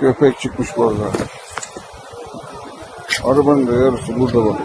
Köpek çıkmış bu arada. Arabanın da yarısı burada bak.